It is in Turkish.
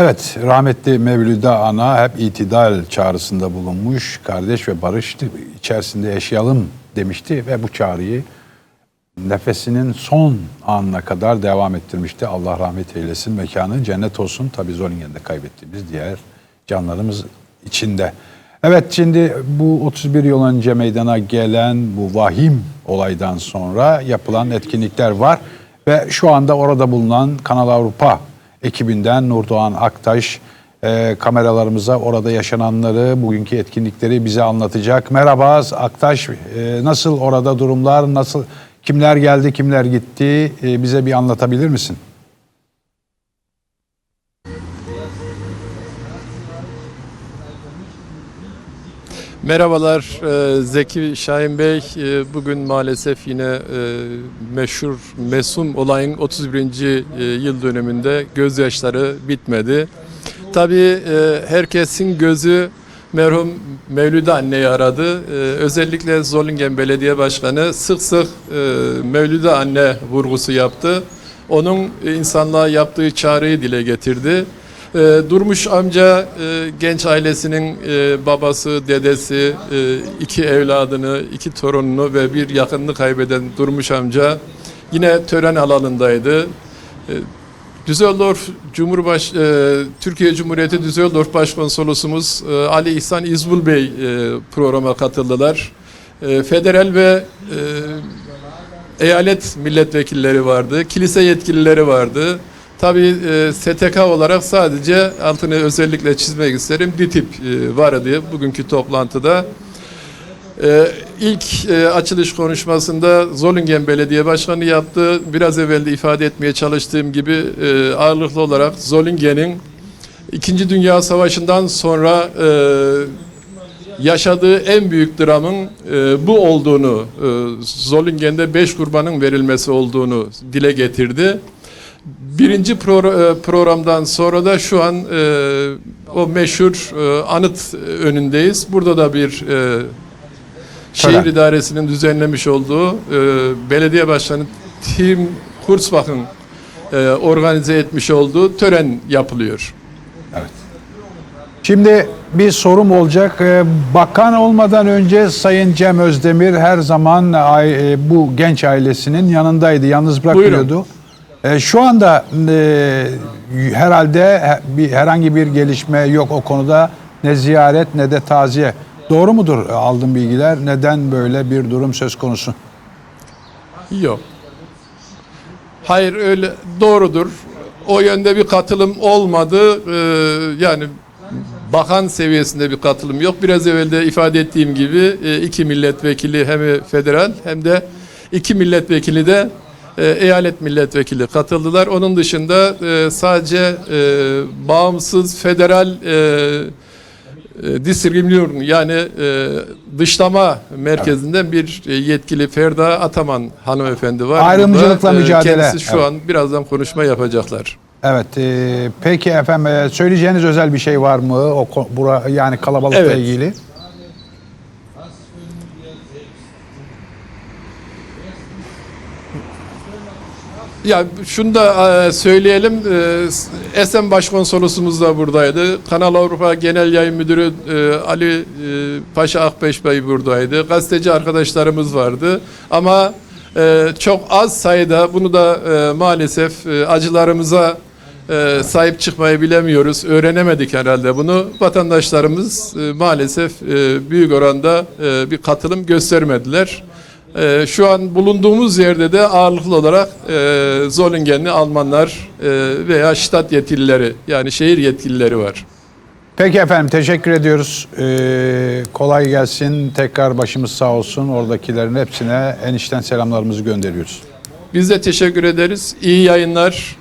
Evet, rahmetli Mevlüda Ana hep itidal çağrısında bulunmuş. Kardeş ve barış içerisinde yaşayalım demişti ve bu çağrıyı nefesinin son anına kadar devam ettirmişti. Allah rahmet eylesin, mekanı cennet olsun. Tabii Zolingen'de kaybettiğimiz diğer canlarımız içinde. Evet şimdi bu 31 yıl önce meydana gelen bu vahim olaydan sonra yapılan etkinlikler var. Ve şu anda orada bulunan Kanal Avrupa ekibinden Nurdoğan Aktaş e, kameralarımıza orada yaşananları, bugünkü etkinlikleri bize anlatacak. Merhaba Aktaş, e, nasıl orada durumlar, nasıl kimler geldi, kimler gitti E, bize bir anlatabilir misin? Merhabalar e, Zeki Şahin Bey. E, Bugün maalesef yine e, meşhur Mesum olayın 31. e, yıl dönümünde gözyaşları bitmedi. Tabii herkesin gözü merhum Mevlüde anneyi aradı. Özellikle Zollingen Belediye Başkanı sık sık Mevlüde anne vurgusu yaptı. Onun insanlığa yaptığı çağrıyı dile getirdi. Ee, Durmuş amca e, genç ailesinin e, babası, dedesi, e, iki evladını, iki torununu ve bir yakınını kaybeden Durmuş amca yine tören alanındaydı. E, Düsseldorf Cumhurbaş e, Türkiye Cumhuriyeti Düsseldorf Başkonsolosumuz e, Ali İhsan İzbul Bey e, programa katıldılar. E, federal ve e, eyalet milletvekilleri vardı, kilise yetkilileri vardı. Tabii e, STK olarak sadece altını özellikle çizmek isterim. DİTİP e, vardı bugünkü toplantıda. E, ilk e, açılış konuşmasında Zollingen Belediye Başkanı yaptı. Biraz evvel de ifade etmeye çalıştığım gibi e, ağırlıklı olarak Zollingen'in İkinci Dünya Savaşı'ndan sonra e, yaşadığı en büyük dramın e, bu olduğunu, e, Zollingen'de beş kurbanın verilmesi olduğunu dile getirdi. Birinci pro- e, programdan sonra da şu an e, o meşhur e, anıt önündeyiz. Burada da bir e, şehir Tören. idaresinin düzenlemiş olduğu e, belediye başkanı Tim Kurzbach'ın e, organize etmiş olduğu tören yapılıyor. Şimdi bir sorum olacak. Ee, Bakan olmadan önce Sayın Cem Özdemir her zaman e, bu genç ailesinin yanındaydı. Yalnız bırakmıyordu. Ee, Şu anda e, herhalde he- bir herhangi bir gelişme yok o konuda. Ne ziyaret ne de taziye. Doğru mudur aldığım bilgiler? Neden böyle bir durum söz konusu? Yok. Hayır öyle doğrudur. O yönde bir katılım olmadı. Ee, yani bakan seviyesinde bir katılım yok. Biraz evvel de ifade ettiğim gibi e, iki milletvekili hem federal hem de iki milletvekili de e, eyalet milletvekili katıldılar. Onun dışında e, sadece e, bağımsız federal e, e, distribütör yani e, dışlama merkezinden bir e, yetkili Ferda Ataman hanımefendi var. Ayrımcılıkla Burada, e, mücadele. Kendisi şu Evet. an birazdan konuşma yapacaklar. Evet. e, peki efendim söyleyeceğiniz özel bir şey var mı? O bura yani kalabalıkla Evet. ilgili. Ya şunu da e, söyleyelim. Esen Başkonsolosumuz da buradaydı. Kanal Avrupa Genel Yayın Müdürü e, Ali e, Paşa Akbeş Bey buradaydı. Gazeteci arkadaşlarımız vardı. Ama çok az sayıda bunu da maalesef acılarımıza sahip çıkmayı bilemiyoruz. Öğrenemedik herhalde bunu. Vatandaşlarımız maalesef büyük oranda bir katılım göstermediler. Ee, şu an bulunduğumuz yerde de ağırlıklı olarak e, Zollingenli Almanlar e, veya ştat yetkilileri yani şehir yetkilileri var. Peki efendim teşekkür ediyoruz. Ee, kolay gelsin. Tekrar başımız sağ olsun. Oradakilerin hepsine enişten selamlarımızı gönderiyoruz. Biz de teşekkür ederiz. İyi yayınlar.